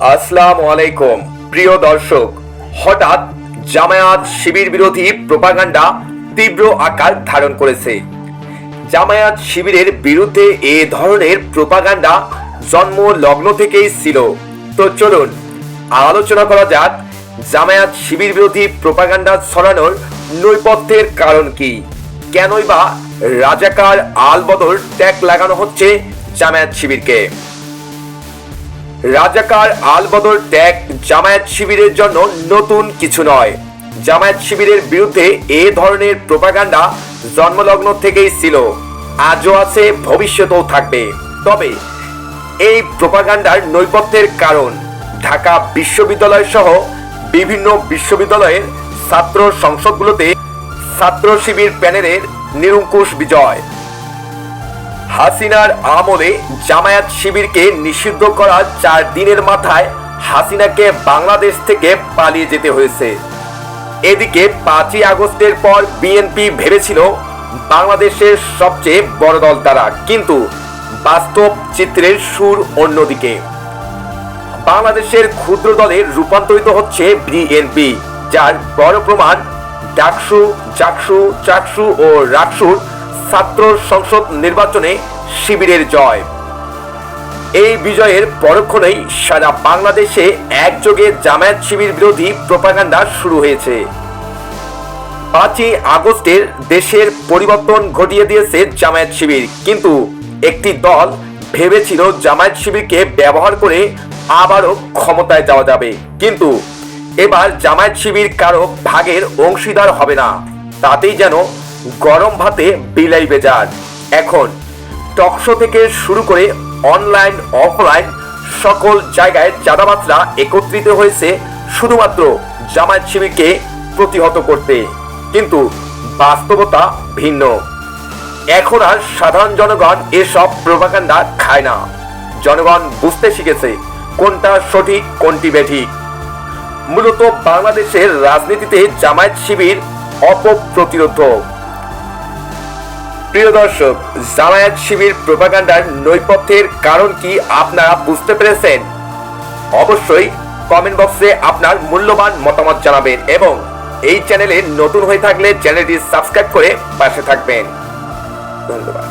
আসসালামু আলাইকুম। প্রিয় দর্শক, হঠাৎ জামায়াত শিবির বিরোধী প্রপাগান্ডা তীব্র আকার ধারণ করেছে। জামায়াত শিবিরের বিরুদ্ধে এ ধরনের প্রপাগান্ডা জন্ম লগ্ন থেকেই ছিল। তো চলুন, আলোচনা করা যাক জামায়াত শিবির বিরোধী প্রপাগান্ডা ছড়ানোর নৈপথ্যের কারণ কি? কেনই বা রাজাকার আলবদল ট্যাগ লাগানো হচ্ছে জামায়াত শিবিরকে? রাজাকার আলবদর ট্যাগ জামায়াত শিবিরের জন্য নতুন কিছু নয়। জামায়াত শিবিরের বিরুদ্ধে এ ধরনের প্রপাগান্ডা জন্মলগ্ন থেকেই ছিল। আজও আছে, ভবিষ্যতেও থাকবে। তবে এই প্রপাগান্ডার নৈপথ্যের কারণ, ঢাকা বিশ্ববিদ্যালয় সহ বিভিন্ন বিশ্ববিদ্যালয়ের ছাত্র সংসদগুলোতে ছাত্র শিবির প্যানেলের নিরঙ্কুশ বিজয়। হাসিনার আমলে জামায়াত শিবিরকে নিষিদ্ধ করা চার দিনের মাথায় হাসিনাকে বাংলাদেশ থেকে পালিয়ে যেতে হয়েছে। এদিকে পাঁচই আগস্টের পর বিএনপি ভেবেছিল বাংলাদেশের সবচেয়ে বড় দল তারা, কিন্তু বাস্তব চিত্রের সুর অন্যদিকে। বাংলাদেশের ক্ষুদ্র দলে রূপান্তরিত হচ্ছে বিএনপি, যার বড় প্রমাণ ডাকসু জাকসু চাকসু ও রাকসুর ছাত্র সংসদ নির্বাচনে শিবিরের জয়। এই বিজয়ের পরক্ষণেই সারা বাংলাদেশে একযোগে জামায়াত শিবির বিরোধী প্রপাগান্ডা শুরু হয়েছে। পাঁচই আগস্টের দেশের পরিবর্তন ঘটিয়ে দিয়েছে জামায়াত শিবির, কিন্তু একটি দল ভেবেছিল জামায়াত শিবিরকে ব্যবহার করে আবারও ক্ষমতায় যাওয়া যাবে। কিন্তু এবার জামায়াত শিবির কারও ভাগের অংশীদার হবে না। তাতেই যেন গরম ভাতে বিলাই বেজার এখন, টকশো থেকে শুরু করে অনলাইন, অফলাইন সকল জায়গায় চাঁদাবাজরা একত্রিত হয়েছে শুধুমাত্র জামায়াত শিবিরকে প্রতিহত করতে। কিন্তু বাস্তবতা ভিন্ন। এখন আর সাধারণ জনগণ এসব প্রভাকাণ্ডা খায় না। জনগণ বুঝতে শিখেছে কোনটা সঠিক, কোনটি বেঠিক। মূলত বাংলাদেশের রাজনীতিতে জামায়াত শিবির অপপ্রতিরোধক। প্রিয় দর্শক, জামায়াত শিবির প্রোপাগান্ডার নৈপথ্যের কারণ কি আপনারা বুঝতে পেরেছেন? অবশ্যই কমেন্ট বক্সে আপনার মূল্যবান মতামত জানাবেন এবং এই চ্যানেলে নতুন হয়ে থাকলে চ্যানেলটি সাবস্ক্রাইব করে পাশে থাকবেন। ধন্যবাদ।